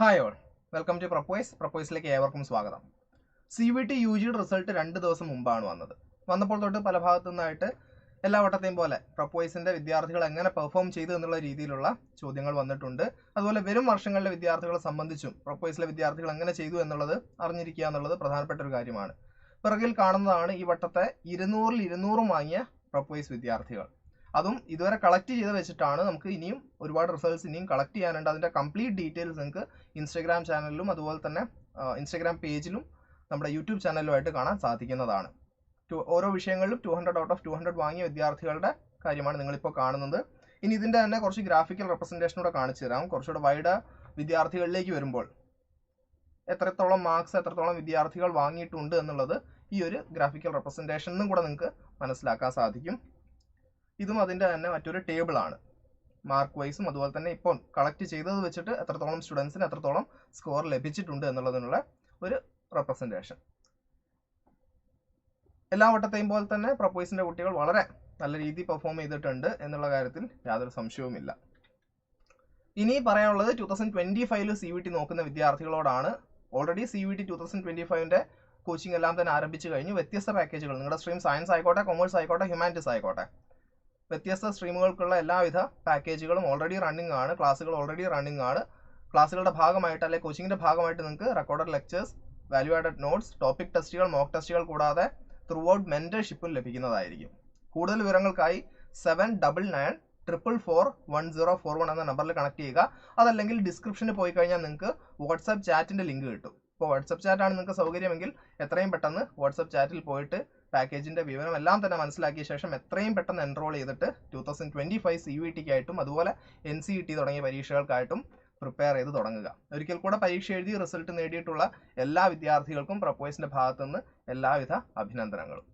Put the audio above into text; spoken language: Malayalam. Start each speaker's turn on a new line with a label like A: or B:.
A: ഹായ് ഓൾ വെൽക്കം ടു പ്രപ്പോയ്സ് പ്രപ്പോയ്സിലേക്ക് ഏവർക്കും സ്വാഗതം. സി വി ടി യു ജിയുടെ റിസൾട്ട് രണ്ട് ദിവസം മുമ്പാണ് വന്നത്. വന്നപ്പോൾ തൊട്ട് പല ഭാഗത്തു നിന്നായിട്ട് എല്ലാ വട്ടത്തെയും പോലെ പ്രപ്പോയ്സിന്റെ വിദ്യാർത്ഥികൾ എങ്ങനെ പെർഫോം ചെയ്തു എന്നുള്ള രീതിയിലുള്ള ചോദ്യങ്ങൾ വന്നിട്ടുണ്ട്. അതുപോലെ വരും വർഷങ്ങളിലെ വിദ്യാർത്ഥികളെ സംബന്ധിച്ചും പ്രപ്പോയ്സിലെ വിദ്യാർത്ഥികൾ എങ്ങനെ ചെയ്തു എന്നുള്ളത് അറിഞ്ഞിരിക്കുക എന്നുള്ളത് പ്രധാനപ്പെട്ട ഒരു കാര്യമാണ്. പിറകിൽ കാണുന്നതാണ് ഈ വട്ടത്തെ ഇരുന്നൂറിൽ ഇരുന്നൂറും വാങ്ങിയ പ്രപ്പോയ്സ് വിദ്യാർത്ഥികൾ. അതും ഇതുവരെ കളക്ട് ചെയ്ത് വെച്ചിട്ടാണ് നമുക്ക് ഇനിയും ഒരുപാട് റിസൾട്ട്സ് ഇനിയും കളക്ട് ചെയ്യാനുണ്ട്. അതിന്റെ കംപ്ലീറ്റ് ഡീറ്റെയിൽസ് നിങ്ങൾക്ക് ഇൻസ്റ്റഗ്രാം ചാനലിലും അതുപോലെ തന്നെ ഇൻസ്റ്റഗ്രാം പേജിലും നമ്മുടെ യൂട്യൂബ് ചാനലിലുമായിട്ട് കാണാൻ സാധിക്കുന്നതാണ്. ഓരോ വിഷയങ്ങളിലും two hundred out of two hundred വാങ്ങിയ വിദ്യാർത്ഥികളുടെ കാര്യമാണ് നിങ്ങളിപ്പോൾ കാണുന്നത്. ഇനി ഇതിന്റെ തന്നെ കുറച്ച് ഗ്രാഫിക്കൽ റെപ്രസെന്റേഷൻ കൂടെ കാണിച്ചു തരാം. കുറച്ചുകൂടെ വൈഡ് വിദ്യാർത്ഥികളിലേക്ക് വരുമ്പോൾ എത്രത്തോളം മാർക്സ് എത്രത്തോളം വിദ്യാർത്ഥികൾ വാങ്ങിയിട്ടുണ്ട് എന്നുള്ളത് ഈ ഒരു ഗ്രാഫിക്കൽ റെപ്രസെന്റേഷനും കൂടെ നിങ്ങൾക്ക് മനസ്സിലാക്കാൻ സാധിക്കും. ഇതും അതിന്റെ തന്നെ മറ്റൊരു ടേബിൾ ആണ്. മാർക്ക് വൈസും അതുപോലെ തന്നെ ഇപ്പോൾ കളക്ട് ചെയ്തത് വെച്ചിട്ട് എത്രത്തോളം സ്റ്റുഡൻസിന് എത്രത്തോളം സ്കോർ ലഭിച്ചിട്ടുണ്ട് എന്നുള്ളതിനുള്ള ഒരു റെപ്രസെന്റേഷൻ എല്ലാ വട്ടത്തെയും പോലെ തന്നെ പ്രപ്പോയ്സിന്റെ കുട്ടികൾ വളരെ നല്ല രീതിയിൽ പെർഫോം ചെയ്തിട്ടുണ്ട് എന്നുള്ള കാര്യത്തിൽ യാതൊരു സംശയവുമില്ല. ഇനി പറയാനുള്ളത് ടു തൗസൻഡ് ട്വന്റി ഫൈവിൽ സി വി ടി നോക്കുന്ന വിദ്യാർത്ഥികളോടാണ്. Already C V T two thousand twenty ഫൈവിന്റെ coaching എല്ലാം തന്നെ ആരംഭിച്ചു കഴിഞ്ഞു. വ്യത്യസ്ത പാക്കേജുകൾ നിങ്ങളുടെ സ്ട്രീം സയൻസ് ആയിക്കോട്ടെ കൊമേഴ്സ് ആയിക്കോട്ടെ ഹ്യൂമാനിറ്റീസ് ആയിക്കോട്ടെ. വ്യത്യസ്ത സ്ട്രീമുകൾക്കുള്ള എല്ലാവിധ പാക്കേജുകളും ഓൾറെഡി റണ്ണിംഗ് ആണ്. ക്ലാസ്സുകൾ ഓൾറെഡി റണ്ണിംഗ് ആണ്. ക്ലാസ്സുകളുടെ ഭാഗമായിട്ട് അല്ലെങ്കിൽ കോച്ചിങ്ങിന്റെ ഭാഗമായിട്ട് നിങ്ങൾക്ക് recorded lectures value added notes topic ടെസ്റ്റുകൾ മോക്ക് ടെസ്റ്റുകൾ കൂടാതെ ത്രൂ ഔട്ട് മെന്റർഷിപ്പും ലഭിക്കുന്നതായിരിക്കും. കൂടുതൽ വിവരങ്ങൾക്കായി seven double nine triple four one zero four one എന്ന നമ്പറിൽ കണക്ട് ചെയ്യുക. അതല്ലെങ്കിൽ ഡിസ്ക്രിപ്ഷനിൽ പോയി കഴിഞ്ഞാൽ നിങ്ങൾക്ക് വാട്സാപ്പ് ചാറ്റിന്റെ ലിങ്ക് കിട്ടും. ഇപ്പോൾ വാട്സപ്പ് ചാറ്റാണ് നിങ്ങൾക്ക് സൗകര്യമെങ്കിൽ എത്രയും പെട്ടെന്ന് വാട്സപ്പ് ചാറ്റിൽ പോയിട്ട് പാക്കേജിന്റെ വിവരം എല്ലാം തന്നെ മനസ്സിലാക്കിയ ശേഷം എത്രയും പെട്ടെന്ന് എൻറോൾ ചെയ്തിട്ട് two thousand twenty five C V ടിക്കായിട്ടും അതുപോലെ എൻ സി ഇ ടി തുടങ്ങിയ പരീക്ഷകൾക്കായിട്ടും പ്രിപ്പയർ ചെയ്ത് തുടങ്ങുക. ഒരിക്കൽ കൂടെ പരീക്ഷ എഴുതി റിസൾട്ട് നേടിയിട്ടുള്ള എല്ലാ വിദ്യാർത്ഥികൾക്കും പ്രപ്പോയ്സിന്റെ ഭാഗത്തുനിന്ന് എല്ലാവിധ അഭിനന്ദനങ്ങളും.